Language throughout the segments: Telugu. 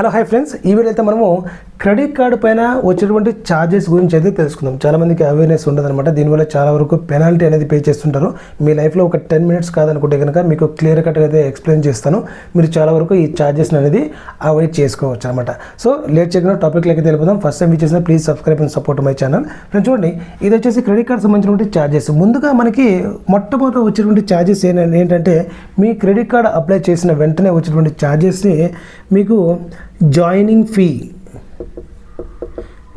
Hello hi friends. ఈ వీడియో అయితే మనము క్రెడిట్ కార్డు పైన వచ్చేటువంటి ఛార్జెస్ గురించి అయితే తెలుసుకుందాం. చాలామందికి అవేర్నెస్ ఉండదన్నమాట. దీనివల్ల చాలా వరకు పెనాల్టీ అనేది పే చేస్తుంటారు. మీ లైఫ్లో ఒక టెన్ మినిట్స్ కాదనుకుంటే కనుక మీకు క్లియర్ కట్గా అయితే ఎక్స్ప్లెయిన్ చేస్తాను. మీరు చాలా వరకు ఈ ఛార్జెస్ అనేది అవాయిడ్ చేసుకోవచ్చు అనమాట సో లేట్ చేయకుండా టాపిక్లోకి అయితే వెళ్ళిపోదాం. ఫస్ట్ టైం చేసిన please subscribe and support my channel friends చూడండి ఇది వచ్చేసి క్రెడిట్ కార్డ్ సంబంధించినటువంటి ఛార్జెస్ ముందుగా మనకి మొట్టమొదట వచ్చేటువంటి ఛార్జెస్ ఏంటంటే మీ క్రెడిట్ కార్డ్ అప్లై చేసిన వెంటనే వచ్చేటువంటి ఛార్జెస్ని మీకు జాయినింగ్ ఫీ.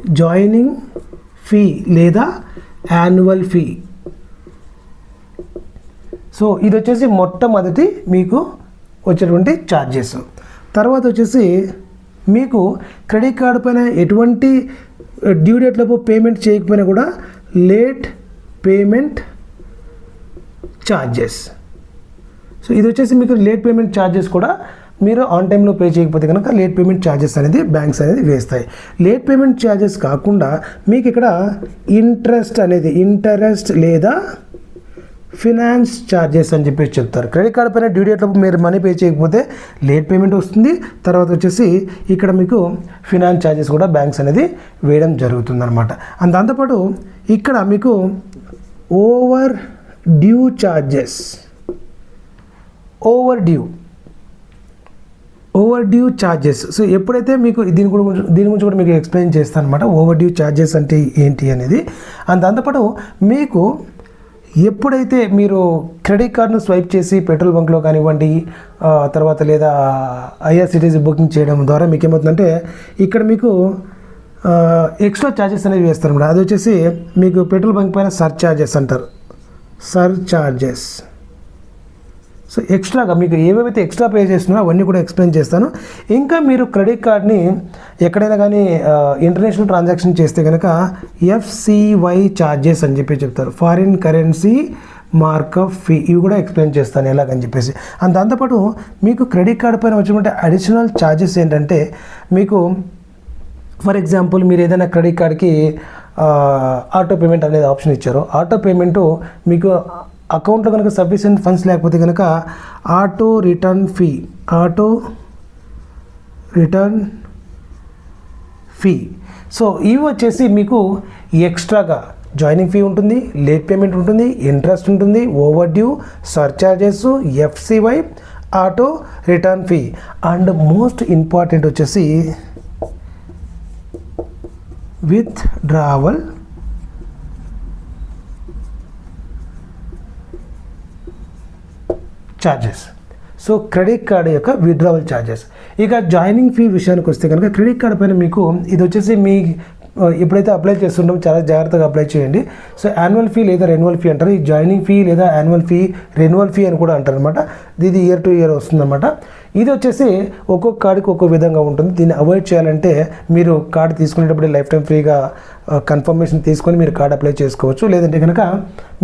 జాయినింగ్ ఫీ లేదా యాన్యువల్ ఫీ. సో ఇది వచ్చేసి మొట్టమొదటి మీకు వచ్చేటువంటి ఛార్జెస్ తర్వాత వచ్చేసి మీకు క్రెడిట్ కార్డు పైన ఎటువంటి డ్యూ డేట్లోపు పేమెంట్ చేయకపోయినా కూడా లేట్ పేమెంట్ ఛార్జెస్ సో ఇది వచ్చేసి మీకు లేట్ పేమెంట్ ఛార్జెస్ కూడా మీరు ఆన్ టైంలో పే చేయకపోతే కనుక లేట్ పేమెంట్ ఛార్జెస్ అనేది బ్యాంక్స్ అనేది వేస్తాయి. లేట్ పేమెంట్ ఛార్జెస్ కాకుండా మీకు ఇక్కడ ఇంట్రెస్ట్ అనేది ఇంటరెస్ట్ లేదా ఫినాన్స్ ఛార్జెస్ అని చెప్పేసి చెప్తారు. క్రెడిట్ కార్డ్ పైన డ్యూ డేట్లో మీరు మనీ పే చేయకపోతే లేట్ పేమెంట్ వస్తుంది. తర్వాత వచ్చేసి ఇక్కడ మీకు ఫినాన్స్ ఛార్జెస్ కూడా బ్యాంక్స్ అనేది వేయడం జరుగుతుంది అనమాట అండ్ దాంతోపాటు ఇక్కడ మీకు overdue charges overdue overdue charges so ఎప్పుడైతే మీకు దీని గురించి దీని గురించి కూడా మీకు ఎక్స్ప్లెయిన్ చేస్తాను అనమాట ఓవర్ డ్యూ ఛార్జెస్ అంటే ఏంటి అనేది. అండ్ దాంతోపాటు మీకు ఎప్పుడైతే మీరు క్రెడిట్ కార్డును స్వైప్ చేసి పెట్రోల్ బంక్లో కానివ్వండి తర్వాత లేదా ఐఆర్సిటీసీ బుకింగ్ చేయడం ద్వారా మీకు ఏమవుతుందంటే ఇక్కడ మీకు ఎక్స్ట్రా ఛార్జెస్ అనేవి వేస్తారు అనమాట అది వచ్చేసి మీకు పెట్రోల్ బంక్ పైన సర్ ఛార్జెస్ అంటారు. సర్ ఛార్జెస్ సో ఎక్స్ట్రాగా మీకు ఏవేవైతే ఎక్స్ట్రా పే చేస్తున్నారో అవన్నీ కూడా ఎక్స్ప్లెయిన్ చేస్తాను. ఇంకా మీరు క్రెడిట్ కార్డ్ని ఎక్కడైనా కానీ ఇంటర్నేషనల్ ట్రాన్సాక్షన్ చేస్తే కనుక ఎఫ్సివై ఛార్జెస్ అని చెప్పి చెప్తారు. ఫారిన్ కరెన్సీ మార్కప్ ఫీ ఇవి కూడా ఎక్స్ప్లెయిన్ చేస్తాను ఎలాగని చెప్పేసి. అండ్ దాంతోపాటు మీకు క్రెడిట్ కార్డ్ పైన వచ్చినటువంటి అడిషనల్ ఛార్జెస్ ఏంటంటే మీకు ఫర్ ఎగ్జాంపుల్ మీరు ఏదైనా క్రెడిట్ కార్డ్కి ఆటో పేమెంట్ అనేది ఆప్షన్ ఇచ్చారు. ఆటో పేమెంట్ మీకు అకౌంట్లో కనుక సఫిషియెంట్ ఫండ్స్ లేకపోతే కనుక auto return fee auto return fee. So ఇవి వచ్చేసి మీకు ఎక్స్ట్రాగా జాయినింగ్ ఫీ ఉంటుంది లేట్ పేమెంట్ ఉంటుంది ఇంట్రెస్ట్ ఉంటుంది overdue surcharges FCY auto return fee. And most important వచ్చేసి withdrawal charges so credit card యొక్క విత్డ్రావల్ ఛార్జెస్ ఇక జాయినింగ్ ఫీ విషయానికి వస్తే కనుక క్రెడిట్ కార్డ్ పైన మీకు ఇది వచ్చేసి మీ ఎప్పుడైతే అప్లై చేస్తుంటామో చాలా జాగ్రత్తగా అప్లై చేయండి. సో యాన్యువల్ ఫీ లేదా రెన్యువల్ ఫీ అంటారు. ఈ జాయినింగ్ ఫీ లేదా యాన్యువల్ ఫీ రెన్యువల్ ఫీ అని కూడా అంటారు అనమాట ఇది ఇయర్ టు ఇయర్ వస్తుందన్నమాట. ఇది వచ్చేసి ఒక్కొక్క కార్డుకి ఒక్కొక్క విధంగా ఉంటుంది. దీన్ని అవాయిడ్ చేయాలంటే మీరు కార్డు తీసుకునేటప్పుడు లైఫ్ టైం ఫ్రీగా కన్ఫర్మేషన్ తీసుకొని మీరు కార్డు అప్లై చేసుకోవచ్చు. లేదంటే కనుక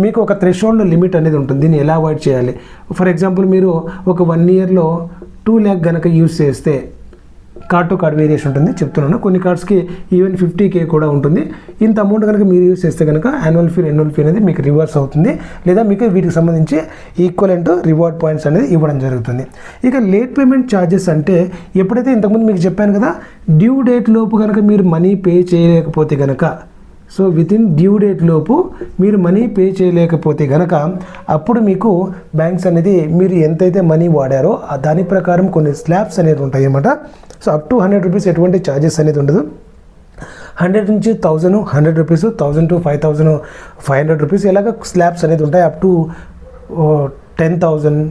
మీకు ఒక థ్రెషోల్డ్ లిమిట్ అనేది ఉంటుంది. దీన్ని ఎలా అవాయిడ్ చేయాలి? ఫర్ ఎగ్జాంపుల్ మీరు ఒక వన్ ఇయర్లో టూ ల్యాక్ కనుక యూజ్ చేస్తే కార్డ్ టు కార్డ్ వేరియేషన్ ఉంటుంది చెప్తున్నాను. కొన్ని కార్డ్స్కి ఈవెన్ ఫిఫ్టీ కే కూడా ఉంటుంది. ఇంత అమౌంట్ కనుక మీరు యూస్ చేస్తే కనుక యాన్యువల్ ఫీ రెన్యువల్ ఫీ అనేది మీకు రివర్స్ అవుతుంది. లేదా మీకు వీటికి సంబంధించి ఈక్వలెంట్ రివార్డ్ పాయింట్స్ అనేది ఇవ్వడం జరుగుతుంది. ఇక లేట్ పేమెంట్ ఛార్జెస్ అంటే ఎప్పుడైతే ఇంతకుముందు మీకు చెప్పాను కదా డ్యూ డేట్ లోపు కనుక మీరు మనీ పే చేయలేకపోతే కనుక so within due date లోపు మీరు మనీ పే చేయలేకపోతే కనుక అప్పుడు మీకు బ్యాంక్స్ అనేది మీరు ఎంతైతే మనీ వాడారో దాని ప్రకారం కొన్ని స్లాబ్స్ అనేది ఉంటాయి అన్నమాట. So up to hundred rupees ఎటువంటి ఛార్జెస్ అనేది ఉండదు. హండ్రెడ్ నుంచి thousand hundred rupees thousand to five thousand five hundred rupees ఇలాగ స్లాబ్స్ అనేది ఉంటాయి. Up to ten thousand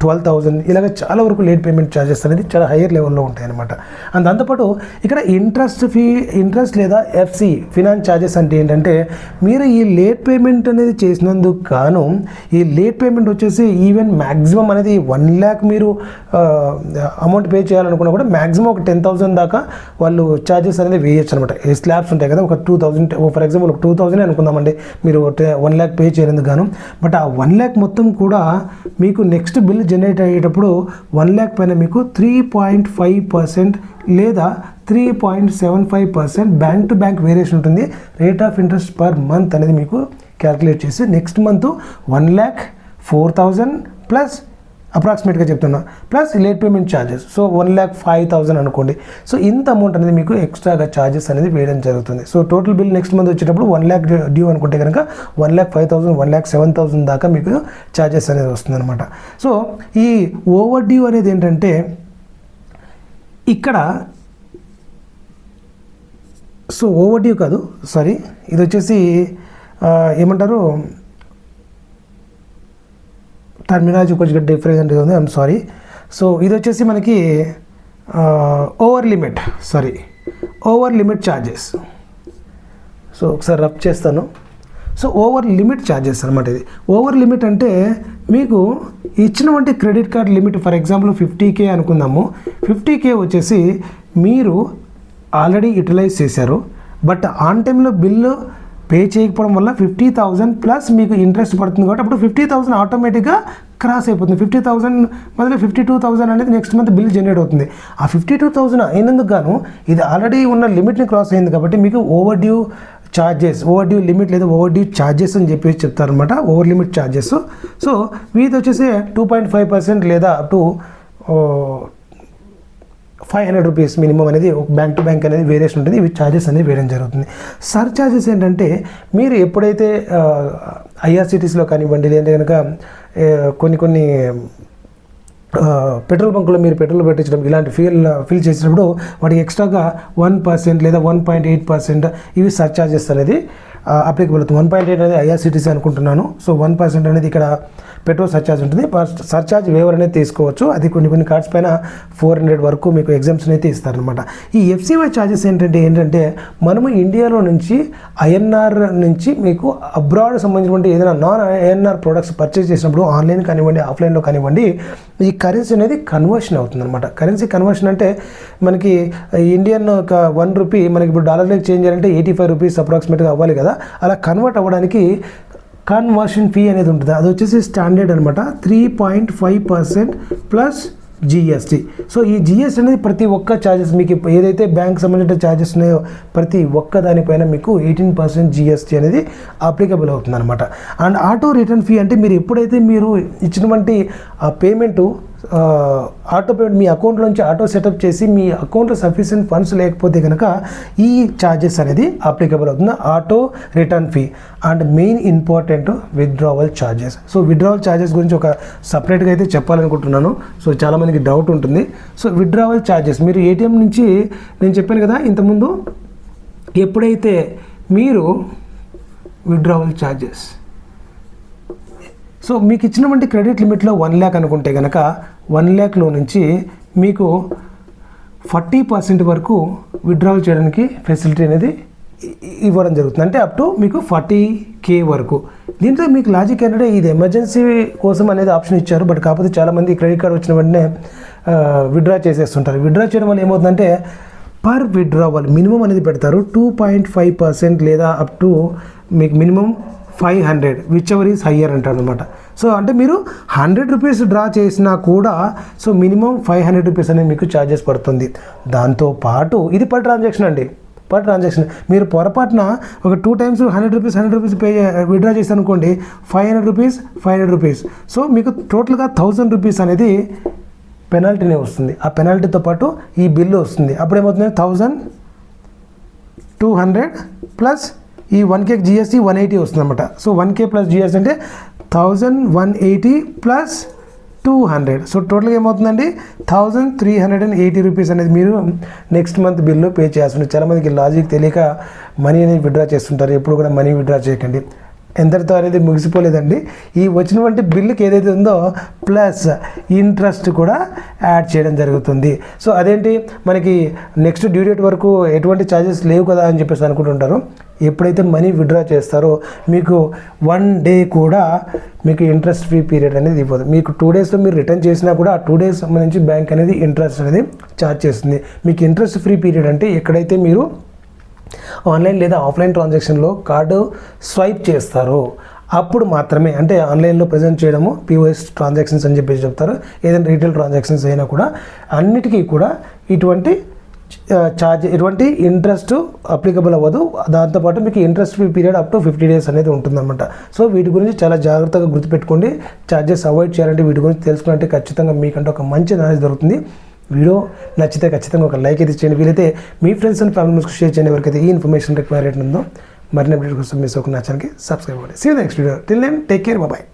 twelve thousand ఇలాగ చాలా వరకు లేట్ పేమెంట్ ఛార్జెస్ అనేది చాలా హయ్యర్ లెవెల్లో ఉంటాయన్నమాట. అండ్ దాంతోపాటు ఇక్కడ ఇంట్రెస్ట్ ఫీ ఇంట్రెస్ట్ లేదా ఎఫ్సి ఫినాన్స్ ఛార్జెస్ అంటే ఏంటంటే మీరు ఈ లేట్ పేమెంట్ అనేది చేసినందుకు గాను ఈ లేట్ పేమెంట్ వచ్చేసి ఈవెన్ మ్యాక్సిమం అనేది వన్ ల్యాక్ మీరు అమౌంట్ పే చేయాలనుకున్నా కూడా మ్యాక్సిమం ఒక టెన్ థౌసండ్ దాకా వాళ్ళు ఛార్జెస్ అనేది వేయచ్చు అనమాట ఈ స్లాబ్స్ ఉంటాయి కదా ఒక టూ థౌసండ్ ఫర్ ఎగ్జాంపుల్ ఒక టూ థౌసండ్ అనుకుందామండి. మీరు వన్ ల్యాక్ పే చేయనందుకు గాను. బట్ ఆ వన్ ల్యాక్ మొత్తం కూడా మీకు నెక్స్ట్ నెక్స్ట్ బిల్ జనరేట్ అయ్యేటప్పుడు వన్ ల్యాక్ పైన మీకు త్రీ పాయింట్ ఫైవ్ పర్సెంట్ లేదా three point seven five percent bank to bank variation ఉంటుంది. Rate of interest per month అనేది మీకు క్యాలిక్యులేట్ చేసి next month one lakh four thousand plus అప్రాక్సిమేట్గా చెప్తున్నా. Plus late payment charges so one lakh five thousand అనుకోండి. సో ఇంత అమౌంట్ అనేది మీకు ఎక్స్ట్రాగా ఛార్జెస్ అనేది వేయడం జరుగుతుంది. So total bill next month వచ్చేటప్పుడు వన్ ల్యాక్ డ్యూ అనుకుంటే కనుక one lakh five thousand one lakh seven thousand దాకా మీకు ఛార్జెస్ అనేది వస్తుందన్నమాట. సో ఈ ఓవర్ డ్యూ అనేది ఏంటంటే ఇక్కడ సో ఓవర్ డ్యూ కాదు సారీ ఇది వచ్చేసి ఏమంటారు టర్మినాలజీ కొంచెం డిఫరెంట్ ఉంది ఐఎమ్ సారీ సో ఇది వచ్చేసి మనకి over limit sorry over limit charges so ఒకసారి రఫ్ చేస్తాను. సో ఓవర్ లిమిట్ ఛార్జెస్ అనమాట ఇది. ఓవర్ లిమిట్ అంటే మీకు ఇచ్చినటువంటి credit card limit for example fifty K అనుకుందాము. ఫిఫ్టీ కే వచ్చేసి మీరు ఆల్రెడీ యూటిలైజ్ చేశారు. బట్ ఆన్ టైంలో బిల్లు పే చేయకపోవడం వల్ల ఫిఫ్టీ థౌజండ్ ప్లస్ మీకు ఇంట్రెస్ట్ పడుతుంది కాబట్టి అప్పుడు ఫిఫ్టీ థౌసండ్ ఆటోమేటిక్గా క్రాస్ అయిపోతుంది. ఫిఫ్టీ థౌసండ్ బదులు ఫిఫ్టీ టూ థౌసండ్ అనేది నెక్స్ట్ మంత్ బిల్ జనరేట్ అవుతుంది. ఆ ఫిఫ్టీ టూ థౌసండ్ అయినందుకు గాను ఇది ఆల్రెడీ ఉన్న లిమిట్ని క్రాస్ అయింది కాబట్టి మీకు over due charges over due limit లేదా ఓవర్ డ్యూ ఛార్జెస్ అని చెప్పేసి చెప్తారనమాట ఓవర్ లిమిట్ ఛార్జెస్ సో వీధి వచ్చేసి టూ పాయింట్ ఫైవ్ పర్సెంట్ లేదా two to five hundred rupees minimum అనేది బ్యాంక్ టు బ్యాంక్ అనేది వేరియేషన్ ఉంటుంది. ఇవి ఛార్జెస్ అనేది వేయడం జరుగుతుంది. సర్ ఛార్జెస్ ఏంటంటే మీరు ఎప్పుడైతే ఐఆర్సిటీస్లో కానివ్వండి లేదంటే కనుక కొన్ని కొన్ని పెట్రోల్ బంకులో మీరు పెట్రోల్ పెట్టించడం ఇలాంటి ఫీల్ ఫిల్ చేసినప్పుడు వాటికి ఎక్స్ట్రాగా వన్ పర్సెంట్ లేదా వన్ పాయింట్ ఎయిట్ పర్సెంట్ ఇవి సర్ ఛార్జెస్ అనేది అప్లికబుల్ అవుతుంది వన్ పాయింట్ ఎయిట్ అనేది ఐఆర్సిటీసీ అనుకుంటున్నాను. సో వన్ పర్సెంట్ అనేది ఇక్కడ పెట్రోల్ సర్చార్జ్ ఉంటుంది. సర్చార్జ్ వేవర్ అనేది తీసుకోవచ్చు. అది కొన్ని కొన్ని కార్డ్స్ పైన ఫోర్ హండ్రెడ్ వరకు మీకు ఎగ్జామ్షన్ అయితే ఇస్తారనమాట ఈ ఎఫ్సివై ఛార్జెస్ ఏంటంటే ఏంటంటే మనము ఇండియాలో నుంచి ఐఎన్ఆర్ నుంచి మీకు అబ్రాడ్ సంబంధించినటువంటి ఏదైనా నాన్ ఐఎన్ఆర్ ప్రొడక్ట్స్ పర్చేస్ చేసినప్పుడు ఆన్లైన్ కానివ్వండి ఆఫ్లైన్లో కానివ్వండి ఈ కరెన్సీ అనేది కన్వర్షన్ అవుతుంది అనమాట కరెన్సీ కన్వర్షన్ అంటే మనకి ఇండియన్ ఒక వన్ రూపీ మనకి ఇప్పుడు డాలర్లోకి చేంజ్ చేయాలంటే ఎయిటీ ఫైవ్ రూపీస్ అప్రాక్సిమేట్గా అవ్వాలి కదా. అలా కన్వర్ట్ అవ్వడానికి కన్వర్షన్ ఫీ అనేది ఉంటుంది. అది వచ్చేసి స్టాండర్డ్ అనమాట three point five percent plus GST so ఈ జిఎస్టీ అనేది ప్రతి ఒక్క ఛార్జెస్ మీకు ఏదైతే బ్యాంక్ సంబంధించిన ఛార్జెస్ ఉన్నాయో ప్రతి ఒక్క దానిపైన మీకు ఎయిటీన్ పర్సెంట్ జిఎస్టీ అనేది అప్లికబుల్ అవుతుంది అనమాట అండ్ ఆటో రిటర్న్ ఫీ అంటే మీరు ఎప్పుడైతే మీరు ఇచ్చినటువంటి ఆ పేమెంటు ఆటో పేమెంట్ మీ అకౌంట్లోంచి ఆటో సెటప్ చేసి మీ అకౌంట్లో సఫిషియెంట్ ఫండ్స్ లేకపోతే కనుక ఈ ఛార్జెస్ అనేది అప్లికబుల్ అవుతుంది? Auto return fee and main important withdrawal charges so withdrawal charges గురించి ఒక సపరేట్గా అయితే చెప్పాలనుకుంటున్నాను. సో చాలామందికి డౌట్ ఉంటుంది. సో విత్డ్రావల్ ఛార్జెస్ మీరు ఏటీఎం నుంచి నేను చెప్పాను కదా ఇంతకుముందు ఎప్పుడైతే మీరు విత్డ్రావల్ ఛార్జెస్ సో మీకు ఇచ్చినటువంటి క్రెడిట్ లిమిట్లో వన్ ల్యాక్ అనుకుంటే కనుక వన్ ల్యాక్లో నుంచి మీకు ఫార్టీ పర్సెంట్ వరకు విత్డ్రావల్ చేయడానికి ఫెసిలిటీ అనేది ఇవ్వడం జరుగుతుంది. అంటే అప్ టు మీకు ఫార్టీ కే వరకు. దీంట్లో మీకు లాజిక్ ఏంటంటే ఇది ఎమర్జెన్సీ కోసం అనేది ఆప్షన్ ఇచ్చారు. బట్ కాకపోతే చాలామంది క్రెడిట్ కార్డ్ వచ్చిన వెంటనే విత్డ్రా చేసేస్తుంటారు. విత్డ్రా చేయడం వల్ల ఏమవుతుందంటే పర్ విత్డ్రావల్ మినిమం అనేది పెడతారు. టూ పాయింట్ ఫైవ్ పర్సెంట్ లేదా అప్ టు మీకు minimum five hundred whichever is higher అంటారు అనమాట సో అంటే మీరు హండ్రెడ్ రూపీస్ డ్రా చేసినా కూడా so minimum five hundred rupees అనేది మీకు ఛార్జెస్ పడుతుంది. దాంతో పాటు ఇది పర్ ట్రాన్సాక్షన్ అండి. పర్ ట్రాన్సాక్షన్ మీరు పొరపాటున ఒక two times hundred rupees hundred rupees pay withdraw చేశారు అనుకోండి five hundred rupees five hundred rupees. So మీకు టోటల్గా థౌజండ్ రూపీస్ అనేది పెనాల్టీనే వస్తుంది. ఆ పెనాల్టీతో పాటు ఈ బిల్లు వస్తుంది. అప్పుడు ఏమవుతుంది థౌజండ్ టూ హండ్రెడ్ ప్లస్ ఈ వన్ కేకి జిఎస్టీ వన్ ఎయిటీ వస్తుంది అనమాట so one K plus GST అంటే thousand one eighty plus two hundred so టోటల్గా ఏమవుతుందండి? Thousand three hundred and eighty rupees అనేది మీరు నెక్స్ట్ మంత్ బిల్లు పే చేస్తుంటారు చాలామందికి లాజిక్ తెలియక మనీ అనేది విత్డ్రా చేస్తుంటారు. ఎప్పుడు కూడా మనీ విత్డ్రా చేయకండి. ఎంతటితో అనేది ముగిసిపోలేదండి. ఈ వచ్చినటువంటి బిల్లుకి ఏదైతే ఉందో ప్లస్ ఇంట్రెస్ట్ కూడా యాడ్ చేయడం జరుగుతుంది. సో అదేంటి? మనకి నెక్స్ట్ డ్యూ డేట్ వరకు ఎటువంటి ఛార్జెస్ లేవు కదా అని చెప్పేసి అనుకుంటుంటారు. ఎప్పుడైతే మనీ విత్డ్రా చేస్తారో మీకు వన్ డే కూడా మీకు ఇంట్రెస్ట్ ఫ్రీ పీరియడ్ అనేది ఇవ్వదు. మీకు టూ డేస్లో మీరు రిటర్న్ చేసినా కూడా ఆ టూ డేస్ సంబంధించి బ్యాంక్ అనేది ఇంట్రెస్ట్ అనేది ఛార్జ్ చేస్తుంది. మీకు ఇంట్రెస్ట్ ఫ్రీ పీరియడ్ అంటే ఎక్కడైతే మీరు ఆన్లైన్ లేదా ఆఫ్లైన్ ట్రాన్సాక్షన్లో కార్డు స్వైప్ చేస్తారో అప్పుడు మాత్రమే అంటే ఆన్లైన్లో ప్రజెంట్ చేయడము పిఓఎస్ ట్రాన్సాక్షన్స్ అని చెప్పేసి చెప్తారు. ఏదైనా రీటైల్ ట్రాన్సాక్షన్స్ అయినా కూడా అన్నిటికీ కూడా ఇటువంటి ఛార్జ్ ఎటువంటి ఇంట్రెస్ట్ అప్లికబుల్ అవ్వదు. దాంతోపాటు మీకు interest free period up to fifty days అనేది ఉంటుందన్నమాట. సో వీటి గురించి చాలా జాగ్రత్తగా గుర్తుపెట్టుకోండి. ఛార్జెస్ అవాయిడ్ చేయాలంటే వీటి గురించి తెలుసుకుంటే ఖచ్చితంగా మీకంటే ఒక మంచి నాలెడ్జ్ దొరుకుతుంది. వీడియో నచ్చితే ఖచ్చితంగా ఒక లైక్ అయితే చేయండి. వీలైతే మీ ఫ్రెండ్స్ అండ్ ఫ్యామిలీ మెంబర్స్కి షేర్ చేయండి. ఎవరికైతే ఈ ఇన్ఫర్మేషన్ రిక్వైర్ ఉందో. మరిన్ని అప్డేట్ కోసం మీ సోకు నా ఛానల్కి సబ్స్క్రైబ్ అవ్వండి. See next video till then take care bye